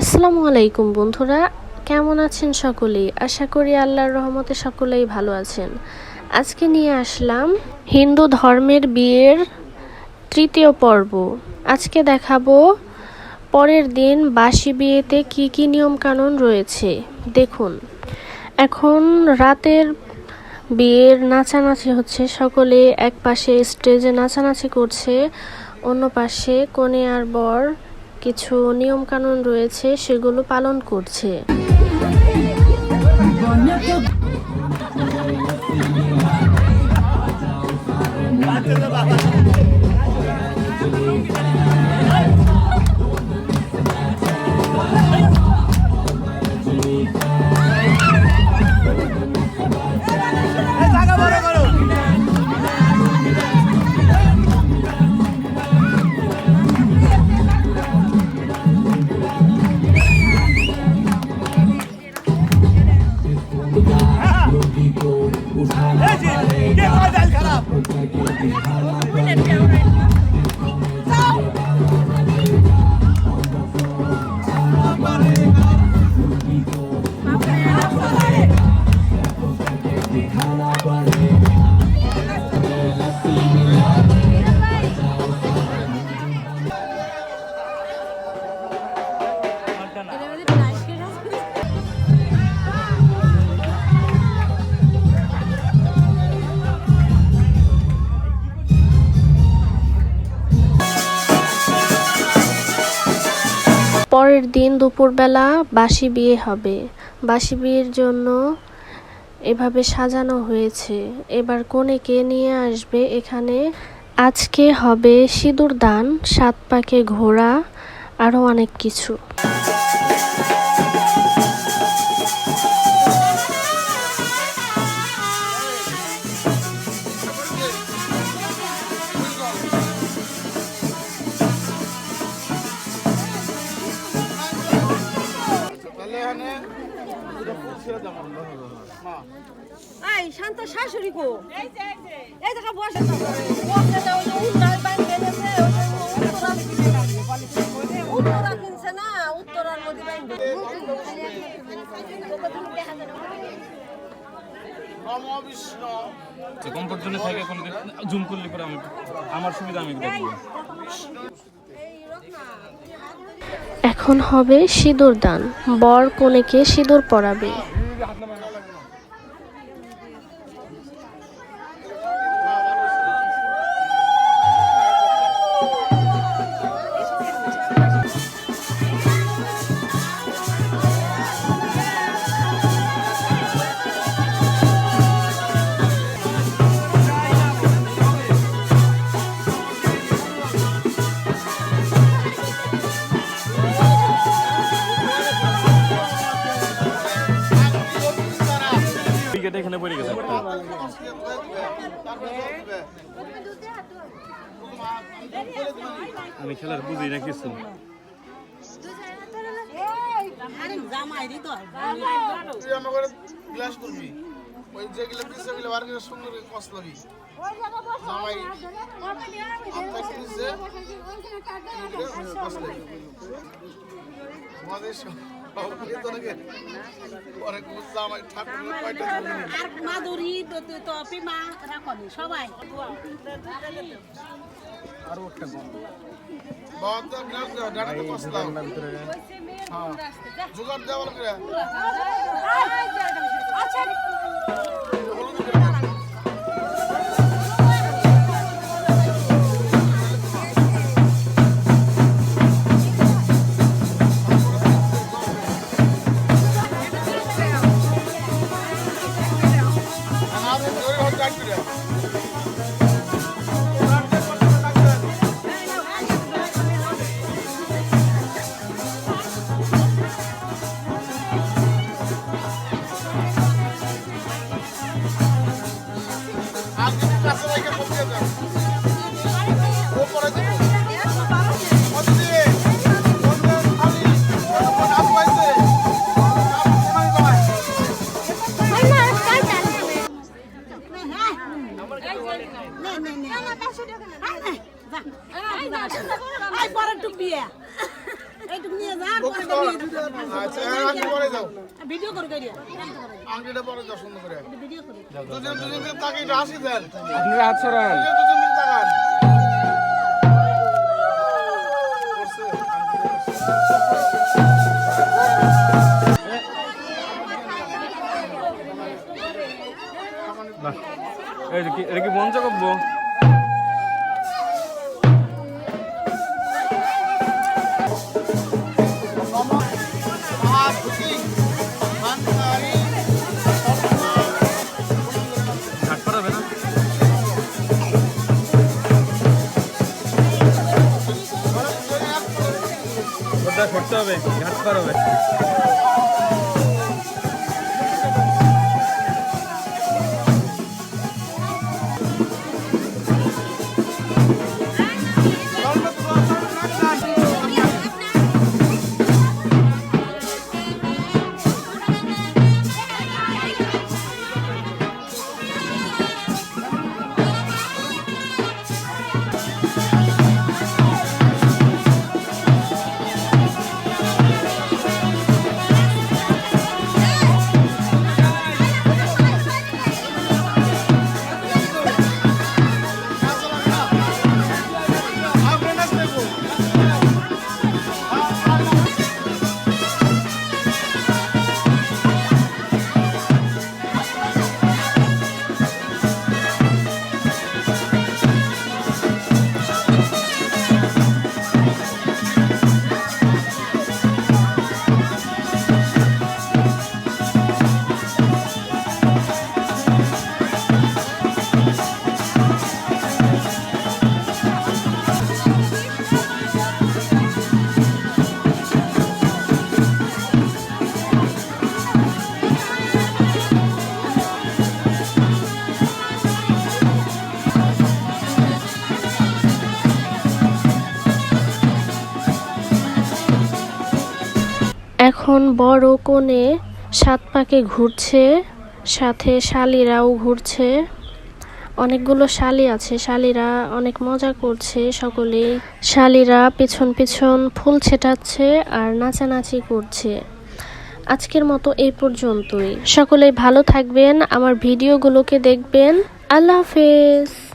আসসালামু আলাইকুম বন্ধুরা, কেমন আছেন সকলেই আশা করি আল্লাহর রহমতে সকলেই ভালো আছেন। আজকে নিয়ে আসলাম হিন্দু ধর্মের বিয়ের তৃতীয় পর্ব। আজকে দেখাবো পরের দিন বাসি বিয়েতে কি কি নিয়ম কানুন রয়েছে। দেখুন, এখন রাতের বিয়ের নাচানাচি হচ্ছে, সকলে এক পাশে স্টেজে নাচানাচি করছে অন্য পাশে কনে আর বর কিছু নিয়মকানুন রয়েছে সেগুলো পালন করছে। পরের দিন দুপুরবেলা বাসি বিয়ে হবে। বাসি বিয়ের জন্য এভাবে সাজানো হয়েছে। এবার কনেকে নিয়ে আসবে এখানে? আজকে হবে সিঁদুর দান, সাত পাকে ঘোড়া আরও অনেক কিছু। এই শান্ত শাশুড়ি কো। এই যে এই দেখা বসে বসে দাও যে উত্তরায় বাইরে এনেছে উত্তরা কিনছে না উত্তরার মধ্যে বাইরে নম বিষ্ণু যে কমফোর্ট জোনে থাকে কোনো জুম করলে পরে আমি আমার সুবিধা আমি দেখব। এখন হবে সিঁদুর দান বর কনেকে সিঁদুর পরাবে? পড়ে গেছে আমি খেলার বুঝি না কিছু। আমাদের আর মাধুরী তো তো তো রাখনি সবাই বাবা তো গ্লাস দাও ডাটাতে কষলাও হ্যাঁ জোগাড় দেওয়ার করে 안 그래? আচ্ছা আংটি পরে যাও। ভিডিও করে করিয়া আংটিটা পরে যাও সুন্দর করে। দুজন দুজন তাকে দেন। আপনারা হাত সরান। দুজন দুজন তাকান। করছে, আংটিটা করছে। বাহ। এই কি- এটা কি মঞ্চ করব করতে হবে ঘাট পারাবে এখন বড় কোণে সাত পাকে ঘুরছে, সাথে শালিরাও ঘুরছে। অনেকগুলো শালি আছে, শালিরা অনেক মজা করছে সকলেই। শালিরা পেছন পেছন ফুল ছেটাচ্ছে আর নাচানাচি করছে। আজকের মতো এই পর্যন্তই। সকলেই ভালো থাকবেন, আমার ভিডিওগুলোকে দেখবেন। আল্লাহ হাফেজ।